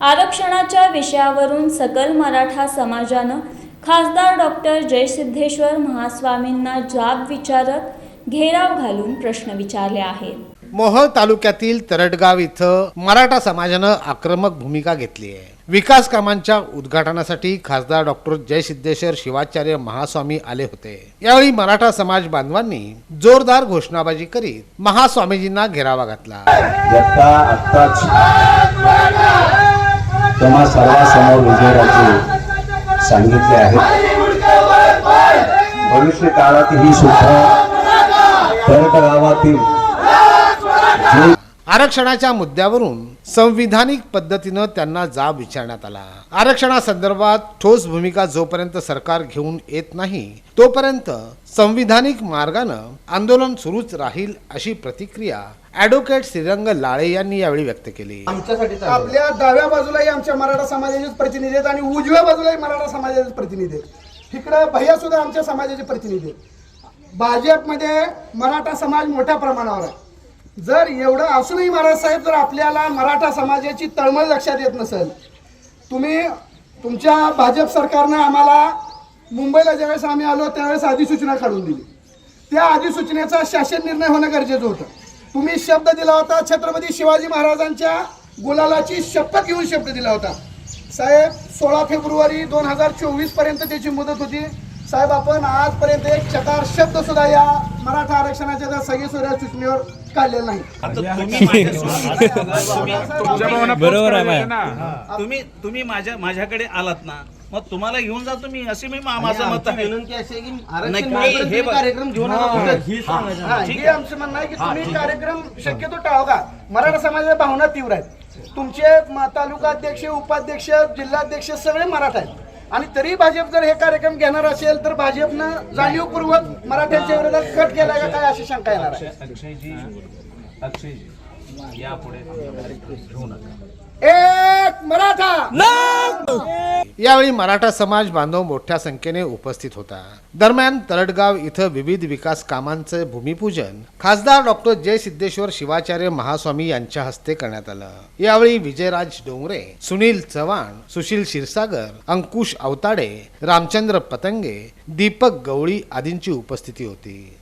आरक्षणाच्या विषयावरून सकल मराठा समाजानं खासदार डॉक्टर जयसिद्धेश्वर महास्वामींना जाब विचारत घेराव घालून प्रश्न विचारले आहेत. मोहोळ तालुक्यातील तरटगाव इथं मराठा समाजानं आक्रमक भूमिका घेतली आहे. विकास कामांच्या उद्घाटनासाठी खासदार डॉक्टर जयसिद्धेश्वर शिवाचार्य महास्वामी आले होते. यावेळी मराठा समाज बांधवांनी जोरदार घोषणाबाजी करीत महास्वामीजींना घेरावा घातला. यत्ता सर्वांसमोर विजयराजे सांगितले आहेत. भविष्य काळात ही सुद्धा पर्यटगावातील गावातील जे आरक्षणाच्या मुद्द्यावरून संविधानिक पद्धतीनं त्यांना जाब विचारण्यात आला. आरक्षणासंदर्भात ठोस भूमिका जोपर्यंत सरकार घेऊन येत नाही तोपर्यंत संविधानिक मार्गानं आंदोलन सुरूच राहील अशी प्रतिक्रिया ॲडव्होकेट श्रीरंग लाळे यांनी यावेळी व्यक्त केली. आपल्या डाव्या बाजूलाही आमच्या मराठा समाजाचेच प्रतिनिधी आहेत आणि उजव्या बाजूलाही मराठा समाजाचे प्रतिनिधी आहेत. इकडं भैया सुद्धा आमच्या समाजाचे प्रतिनिधी आहेत. भाजपमध्ये मराठा समाज मोठ्या प्रमाणावर आहे. जर एवढं असूनही महाराज साहेब जर आपल्याला मराठा समाजाची तळमळ लक्षात येत नसेल तुम्ही तुमच्या भाजप सरकारनं आम्हाला मुंबईला ज्यावेळेस आम्ही आलो त्यावेळेस अधिसूचना काढून दिली. त्या अधिसूचनेचा शासन निर्णय होणं गरजेचं होतं. तुम्ही शब्द दिला होता छत्रपती शिवाजी महाराजांच्या गुलालाची शपथ घेऊन शब्द दिला होता. साहेब सोळा फेब्रुवारी दोन हजार चोवीसपर्यंत त्याची मुदत होती. साहेब आपण आजपर्यंत एक चकार शब्द सुद्धा या मराठा आरक्षणाच्या त्या सगळे सोऱ्या सूचनेवर काढलेला नाही. बरोबर आहे. तुम्ही तुम्ही माझ्या माझ्याकडे आलात ना मग तुम्हाला घेऊन जातो मी असे मी मा- माझं मत आहे. विनंती अशी आहे की आरक्षण हे. कार्यक्रम घेऊ नका कुठंच. हा, हे आमचं म्हणणं आहे की तुम्ही कार्यक्रम शक्यतो टाळा का मराठा समाजाच्या भावना तीव्र आहेत. तुमचे म- तालुका अध्यक्ष उपाध्यक्ष जिल्हाध्यक्ष सगळे मराठा आहेत. आणि तरी भाजप जर हे कार्यक्रम घेणार असेल तर भाजपनं जाणीवपूर्वक मराठ्यांच्या विरोधात कट केलाय. का काय अशी शंका येणार आहे? अक्षयजी अक्षयजी यापुढे घेऊ नका. एक मराठा! यावेळी मराठा समाज बांधव मोठ्या संख्येने उपस्थित होता. दरम्यान तरडगाव इथं विविध विकास कामांचे भूमिपूजन खासदार डॉक्टर जय सिद्धेश्वर शिवाचार्य महास्वामी यांच्या हस्ते करण्यात आलं. यावेळी विजयराज डोंगरे सुनील चव्हाण सुशील क्षीरसागर अंकुश अवताडे रामचंद्र पतंगे दीपक गवळी आदींची उपस्थिती होती.